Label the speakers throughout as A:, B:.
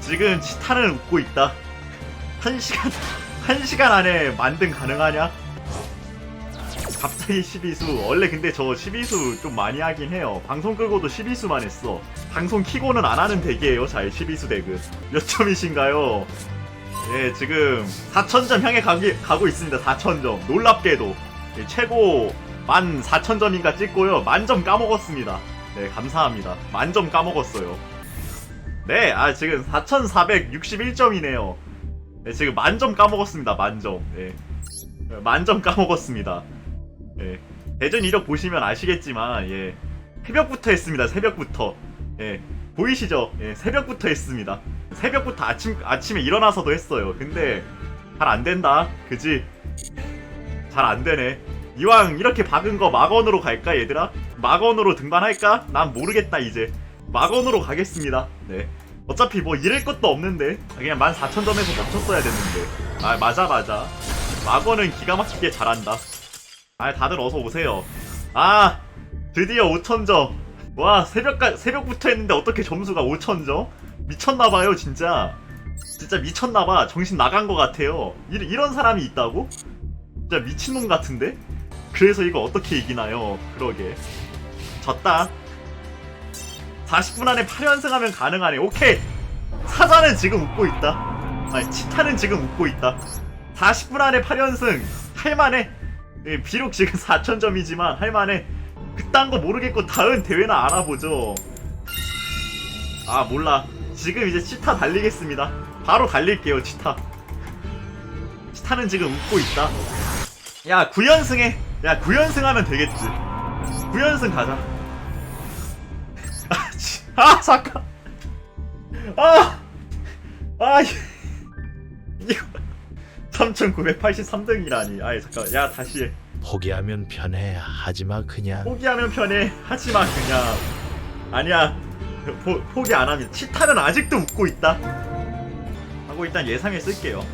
A: 지금 치타는 웃고 있다. 한 시간, 한 시간 안에 만등 가능하냐? 갑자기 12수. 원래 근데 저 12수 좀 많이 하긴 해요. 방송 끄고도 12수만 했어. 방송 키고는 안 하는 덱이에요. 잘 12수 덱은. 몇 점이신가요? 예, 지금 4,000점 향해 가기, 가고 있습니다. 4,000점. 놀랍게도. 예, 최고 14,000점인가 찍고요. 만점 까먹었습니다. 네, 감사합니다. 만점 까먹었어요. 네, 아, 지금 4,461점이네요. 네, 지금 만점 까먹었습니다. 만점. 네. 만점 까먹었습니다. 예. 대전 이력 보시면 아시겠지만, 예. 새벽부터 했습니다. 새벽부터. 예. 보이시죠? 예, 새벽부터 했습니다. 새벽부터 아침, 아침에 일어나서도 했어요. 근데, 잘 안 된다. 그지? 잘 안 되네. 이왕 이렇게 박은 거 막원으로 갈까, 얘들아? 막원으로 등반할까? 난 모르겠다, 이제. 막원으로 가겠습니다. 네. 어차피 뭐 잃을 것도 없는데. 그냥 14,000점에서 멈췄어야 됐는데. 아, 맞아, 맞아. 막원은 기가 막히게 잘한다. 아, 다들 어서 오세요. 아, 드디어 5,000점. 와, 새벽까, 새벽부터 했는데 어떻게 점수가 5,000점? 미쳤나봐요, 진짜. 진짜 미쳤나봐. 정신 나간 것 같아요. 이, 이런 사람이 있다고? 진짜 미친놈 같은데? 그래서 이거 어떻게 이기나요? 그러게. 졌다. 40분 안에 8연승하면 가능하네. 오케이! 사자는 지금 웃고 있다. 아니, 치타는 지금 웃고 있다. 40분 안에 8연승 할만해. 예, 비록 지금 4,000점이지만 할만해. 그딴 거 모르겠고 다음 대회나 알아보죠. 아 몰라. 지금 이제 치타 달리겠습니다. 바로 달릴게요 치타. 치타는 지금 웃고 있다. 야 9연승해. 야 9연승 하면 되겠지. 9연승 가자. 아, 치- 아 잠깐. 아. 아. 이- 이거 3,983등이라니. 아이 잠깐. 야 다시 해.
B: 포기하면 편해 하지마 그냥
A: 포기하면 편해. 하지마 그냥. 아니야. 포, 포기 안 하면 치타는 아직도 웃고 있다. 하고 일단 예상에 쓸게요.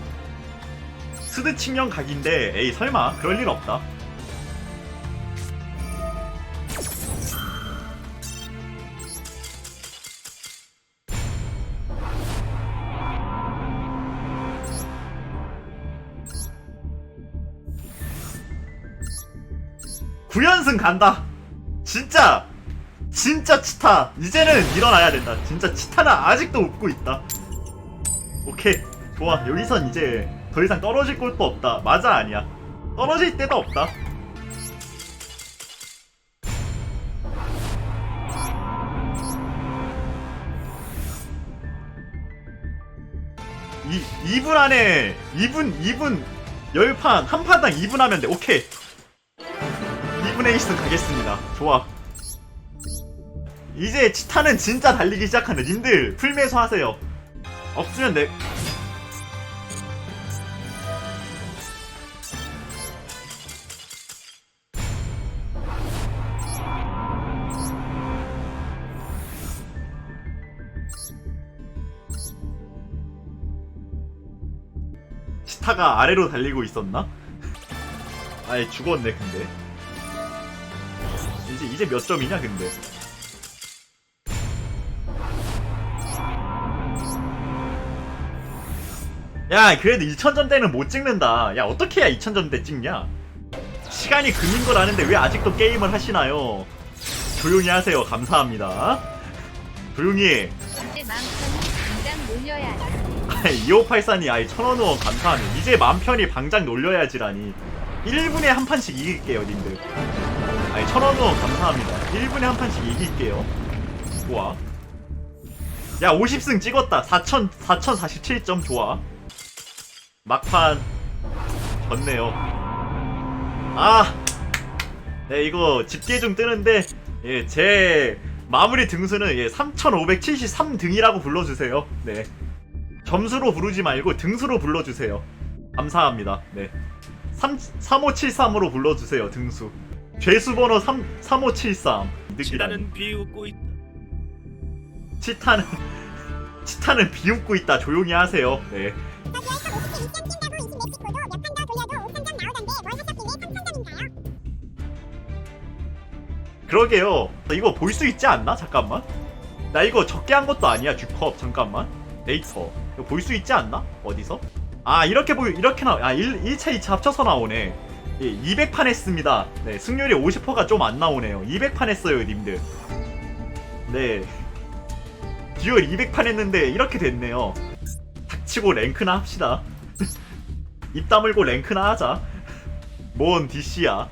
A: 스드 측면 각인데 에이 설마 그럴 일 없다. 구연승 간다. 진짜 진짜 치타 이제는 일어나야 된다. 진짜 치타는 아직도 웃고 있다. 오케이 좋아 여기선 이제 더 이상 떨어질 곳도 없다. 맞아 아니야. 떨어질 데도 없다. 이 2분 안에 2분 2분 10판 한 판당 2분 하면 돼. 오케이. 2분의 1승 가겠습니다. 좋아. 이제 치타는 진짜 달리기 시작하네. 님들 풀매수 하세요. 없으면 내 치타가 아래로 달리고 있었나? 아예 죽었네 근데. 이제 이제 몇 점이냐 근데. 야 그래도 2000점대는 못 찍는다. 야 어떻게 해야 2000점대 찍냐? 시간이 금인 걸 아는데 왜 아직도 게임을 하시나요? 조용히 하세요. 감사합니다. 조용히
C: 이제 마음편이 당장 놀려야 한다.
A: 2584니 아이 천원 후원 감사하네. 이제 맘 편히 방장 놀려야지라니. 1분에 한 판씩 이길게요 님들 아이 천원 후원 감사합니다. 1분에 한 판씩 이길게요. 좋아. 야 50승 찍었다. 4000 4047점 좋아. 막판 졌네요. 아! 네, 이거 집계 중 뜨는데 예, 제 마무리 등수는 예, 3573등이라고 불러주세요. 네. 점수로 부르지 말고 등수로 불러주세요. 감사합니다. 네. 3, 3573으로 불러주세요, 등수. 죄수 번호 3, 3573. 이득이라니.
B: 치다는 비웃고 있다
A: 치타는, 치타는 비웃고 있다. 조용히 하세요. 네. 그러게요. 이거 볼 수 있지 않나? 잠깐만. 나 이거 적게 한 것도 아니야, 듀컵. 잠깐만. 데이터 볼수 있지 않나? 어디서? 아 이렇게 보이 이렇게 나와 아 1, 1차 2차 합쳐서 나오네 예, 200판 했습니다. 네 승률이 50%가 좀 안 나오네요. 200판 했어요 님들. 네. 듀얼 200판 했는데 이렇게 됐네요. 닥치고 랭크나 합시다. 입 다물고 랭크나 하자. 뭔 DC야